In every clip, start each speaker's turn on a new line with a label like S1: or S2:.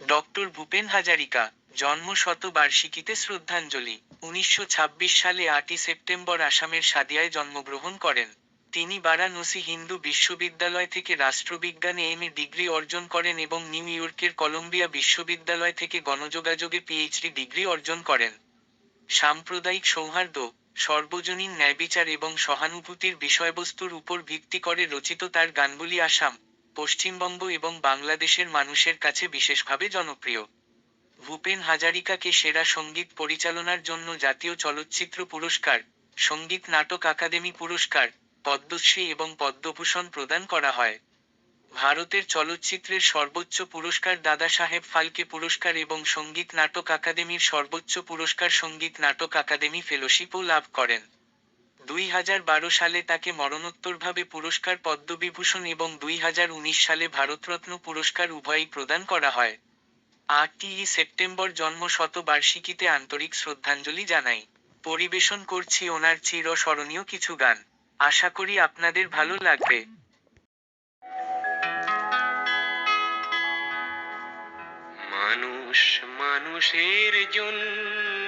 S1: Doctor Bhupen Hazarika জন্ম শতবার্ষিকীতে শ্রদ্ধাঞ্জলি। উনিশশো ছাব্বিশ সালে আটই সেপ্টেম্বর আসামের সাদিয়ায় জন্মগ্রহণ করেন। তিনি বারাণসী হিন্দু বিশ্ববিদ্যালয় থেকে রাষ্ট্রবিজ্ঞানে এম ডিগ্রি অর্জন করেন এবং নিউ ইয়র্কের কলম্বিয়া বিশ্ববিদ্যালয় থেকে গণযোগাযোগে পিএইচডি ডিগ্রি অর্জন করেন। সাম্প্রদায়িক সৌহার্দ্য, সর্বজনীন ন্যায়বিচার এবং সহানুভূতির বিষয়বস্তুর উপর ভিত্তি করে রচিত তার গানগুলি আসাম পশ্চিমবঙ্গ এবং বাংলাদেশের মানুষের কাছে বিশেষভাবে জনপ্রিয়। ভূপেন হাজারিকাকে সেরা সংগীত পরিচালনার জন্য জাতীয় চলচ্চিত্র পুরস্কার, সংগীত নাটক আকাদেমি পুরস্কার, পদ্মশ্রী এবং পদ্মভূষণ প্রদান করা হয়। ভারতের চলচ্চিত্রের সর্বোচ্চ পুরস্কার দাদা সাহেব ফালকে পুরস্কার এবং সংগীত নাটক আকাদেমির সর্বোচ্চ পুরস্কার সংগীত নাটক আকাদেমি ফেলোশিপও লাভ করেন। দুই হাজার বারো সালে তাকে মরণোত্তরভাবে পুরস্কার পদ্মবিভূষণ এবং দুই হাজার উনিশ সালে ভারতরত্ন পুরস্কার উভয়ই প্রদান করা হয়। আটই সেপ্টেম্বর জন্ম শতবার্ষিকীতে আন্তরিক শ্রদ্ধাঞ্জলি জানাই। পরিবেশন করছি ওনার চিরস্মরণীয় কিছু গান। আশা করি আপনাদের ভালো লাগবে।
S2: মানুষ মানুষের জন্যে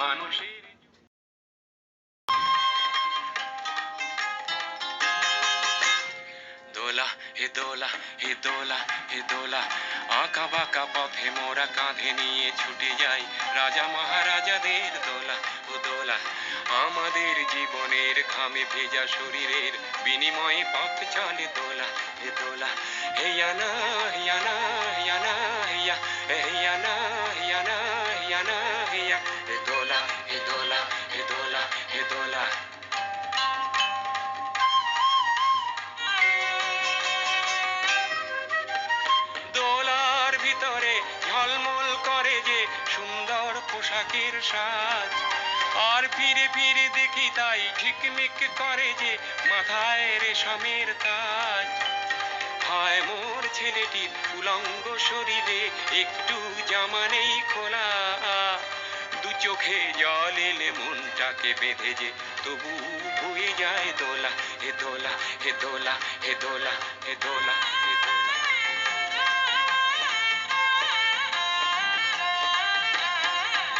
S2: দোলা, হে দোলা হে দোলা হে দোলা। আঁকা বাঁকা পথে মোরা কাঁধে নিয়ে ছুটে যাই। রাজা মহারাজাদের দোলা, ও দোলা। আমাদের জীবনের ঘামে ভেজা শরীরের বিনিময়ে পথ চলে দোলা। হে দোলা হেয়ানা হেয়ানা হেয়ানা হেয়া হেয়ানা হেয়ানা হেয়ানা হে দোলা হে দোলা দোলার ভিতরে ঝলমল করে যে সুন্দর পোশাকের সাজ, আর ফিরে ফিরে দেখি তাই ঝিকমিক করে যে মাথায় রেশমের তাজ। হায় মোর ছেলেটির উলঙ্গ শরীরে একটু জামা নেই খোলা চোখে জল এলে মনটাকে বেঁধে যে, তবু বয়ে যায় দোলা, হে দোলা হে দোলা হে দোলা হে দোলা।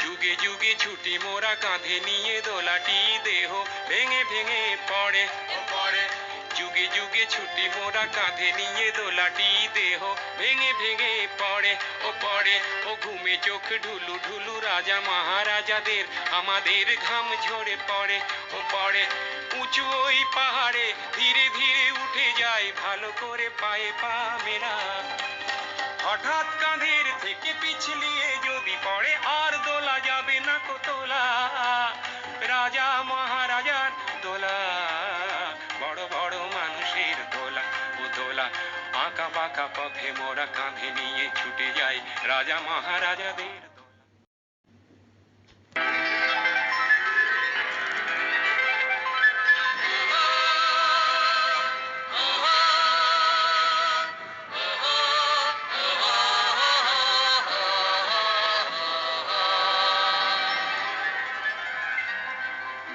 S2: যুগে যুগে ছুটি মোরা কাঁধে নিয়ে দোলাটি দেহ ভেঙে ভেঙে পড়ে। পড়ে। যুগে
S3: যুগে ছুটি মোরা কাঁধে নিয়ে দোলাটি দেহ ভেঙে ভেঙে পড়ে, ও পড়ে, ও ঘুমে চোখ ঢুলু ঢুলু রাজা মহারাজাদের, আমাদের ঘাম ঝরে পড়ে, ও পড়ে, উঁচু ওই পাহাড়ে ধীরে ধীরে উঠে যায় ভালো করে পায়ে পা মেলা হঠাৎ কাঁধের থেকে পিছলিয়ে যদি পড়ে আর দোলা যাবে না কো তোলা রাজা মহারাজার বাঁকা পথে মোরা কাঁধে নিয়ে ছুটে যায় রাজা মহারাজাদের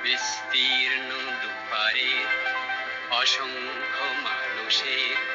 S2: বিস্তীর্ণ দুপারে অসংখ্য মানুষের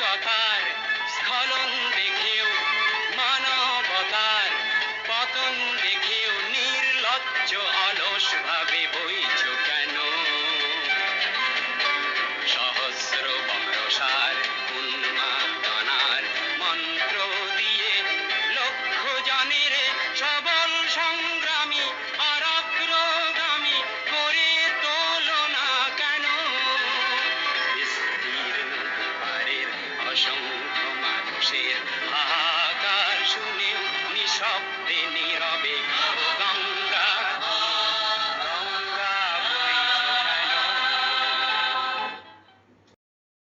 S2: নৈতিকতার স্খলন দেখেও মানবতার পতন দেখেও নির্লজ্জ অলস ভাবে অসংখ্য মানুষের হাহাকার শুনেও নিঃশব্দে নীরবে।